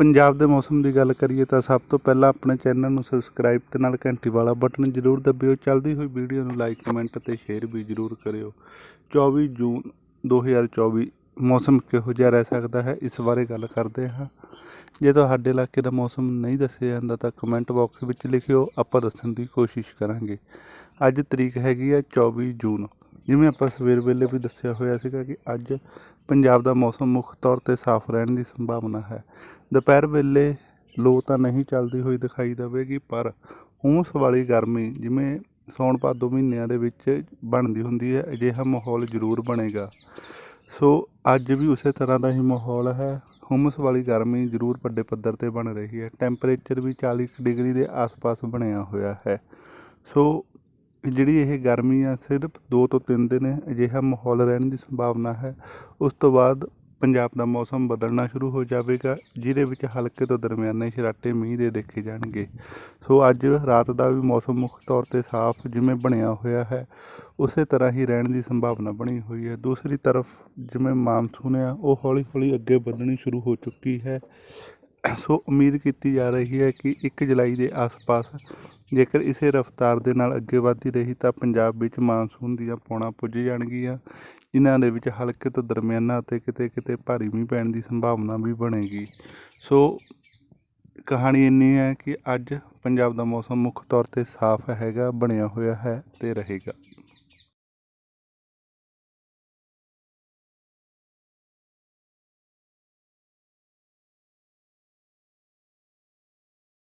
ਪੰਜਾਬ ਦੇ ਮੌਸਮ ਦੀ ਗੱਲ ਕਰੀਏ ਤਾਂ ਸਭ ਤੋਂ ਪਹਿਲਾਂ ਆਪਣੇ ਚੈਨਲ ਨੂੰ ਸਬਸਕ੍ਰਾਈਬ ਤੇ ਨਾਲ ਘੰਟੀ ਵਾਲਾ ਬਟਨ ਜ਼ਰੂਰ ਦਬਿਓ। ਚੱਲਦੀ ਹੋਈ ਵੀਡੀਓ ਨੂੰ ਲਾਈਕ ਕਮੈਂਟ ਤੇ ਸ਼ੇਅਰ ਵੀ ਜ਼ਰੂਰ ਕਰਿਓ। 24 ਜੂਨ 2024 ਮੌਸਮ ਕਿਹੋ ਜਿਹਾ ਰਹਿ ਸਕਦਾ ਹੈ? ਇਸ ਬਾਰੇ ਗੱਲ ਕਰਦੇ ਹਾਂ। ਜੇ ਤੁਹਾਡੇ ਇਲਾਕੇ ਦਾ ਮੌਸਮ ਨਹੀਂ ਦੱਸਿਆ ਜਾਂਦਾ ਤਾਂ ਕਮੈਂਟ ਬਾਕਸ ਵਿੱਚ ਲਿਖਿਓ। ਆਪਾਂ ਦੱਸਣ ਦੀ ਕੋਸ਼ਿਸ਼ ਕਰਾਂਗੇ। ਅੱਜ ਤਰੀਕ ਹੈਗੀ ਹੈ 24 ਜੂਨ। ਜਿਵੇਂ ਆਪਾਂ ਸਵੇਰ ਵੇਲੇ ਵੀ ਦੱਸਿਆ ਹੋਇਆ ਸੀਗਾ ਕਿ ਅੱਜ ਪੰਜਾਬ ਦਾ ਮੌਸਮ ਮੁੱਖ ਤੌਰ ਤੇ ਸਾਫ਼ ਰਹਿਣ ਦੀ ਸੰਭਾਵਨਾ ਹੈ। ਦੁਪਹਿਰ ਵੇਲੇ ਲੋ ਤਾਂ ਨਹੀਂ ਚੱਲਦੀ ਹੋਈ ਦਿਖਾਈ ਦੇਵੇਗੀ, ਪਰ ਹੁੰਸ ਵਾਲੀ ਗਰਮੀ ਜਿਵੇਂ ਸੌਣ ਭਾਦੋ ਮਹੀਨਿਆਂ ਦੇ ਵਿੱਚ ਬਣਦੀ ਹੁੰਦੀ ਹੈ, ਅਜਿਹਾ ਮਾਹੌਲ ਜ਼ਰੂਰ ਬਣੇਗਾ। ਸੋ ਅੱਜ ਵੀ ਉਸੇ ਤਰ੍ਹਾਂ ਦਾ ਹੀ ਮਾਹੌਲ ਹੈ। ਹੁੰਮਸ ਵਾਲੀ ਗਰਮੀ ਜ਼ਰੂਰ ਵੱਡੇ ਪੱਧਰ ਤੇ ਬਣ ਰਹੀ ਹੈ। ਟੈਂਪਰੇਚਰ ਵੀ 40 ਕੁ ਡਿਗਰੀ ਦੇ ਆਸ-ਪਾਸ ਬਣਿਆ ਹੋਇਆ ਹੈ। ਸੋ ਜਿਹੜੀ ਇਹ ਗਰਮੀ ਆ ਸਿਰਫ ਦੋ ਤੋਂ ਤਿੰਨ ਦਿਨ ਅਜਿਹਾ ਮਾਹੌਲ ਰਹਿਣ ਦੀ ਸੰਭਾਵਨਾ ਹੈ, ਉਸ ਤੋਂ ਬਾਅਦ ਪੰਜਾਬ ਦਾ ਮੌਸਮ ਬਦਲਣਾ ਸ਼ੁਰੂ ਹੋ ਜਾਵੇਗਾ, ਜਿਹਦੇ ਵਿੱਚ ਹਲਕੇ ਤੋਂ ਦਰਮਿਆਨੇ ਸ਼ਰਾਟੇ ਮੀਂਹ ਦੇ ਦੇਖੇ ਜਾਣਗੇ। ਸੋ ਅੱਜ ਰਾਤ ਦਾ ਵੀ ਮੌਸਮ ਮੁੱਖ ਤੌਰ ਤੇ ਸਾਫ਼ ਜਿਵੇਂ ਬਣਿਆ ਹੋਇਆ ਹੈ, ਉਸੇ ਤਰ੍ਹਾਂ ਹੀ ਰਹਿਣ ਦੀ ਸੰਭਾਵਨਾ ਬਣੀ ਹੋਈ ਹੈ। ਦੂਸਰੀ ਤਰਫ ਜਿਵੇਂ ਮਾਨਸੂਨ ਆ, ਉਹ ਹੌਲੀ ਹੌਲੀ ਅੱਗੇ ਵਧਣੀ ਸ਼ੁਰੂ ਹੋ ਚੁੱਕੀ ਹੈ। ਸੋ ਉਮੀਦ ਕੀਤੀ ਜਾ ਰਹੀ ਹੈ ਕਿ 1 ਜੁਲਾਈ ਦੇ ਆਸ-ਪਾਸ ਜੇਕਰ ਇਸੇ ਰਫ਼ਤਾਰ ਦੇ ਨਾਲ ਅੱਗੇ ਵਧਦੀ ਰਹੀ ਤਾਂ ਪੰਜਾਬ ਵਿੱਚ ਮਾਨਸੂਨ ਦੀਆਂ ਪੌਣਾਂ ਪੁੱਜ ਜਾਣਗੀਆਂ, ਜਿਨ੍ਹਾਂ ਦੇ ਵਿੱਚ ਹਲਕੇ ਤੋਂ ਦਰਮਿਆਨਾ ਅਤੇ ਕਿਤੇ ਕਿਤੇ ਭਾਰੀ ਮੀਂਹ ਪੈਣ ਦੀ ਸੰਭਾਵਨਾ ਵੀ ਬਣੇਗੀ। ਸੋ ਕਹਾਣੀ ਇੰਨੀ ਹੈ ਕਿ ਅੱਜ ਪੰਜਾਬ ਦਾ ਮੌਸਮ ਮੁੱਖ ਤੌਰ ਤੇ ਸਾਫ਼ ਹੈਗਾ, ਬਣਿਆ ਹੋਇਆ ਹੈ ਤੇ ਰਹੇਗਾ।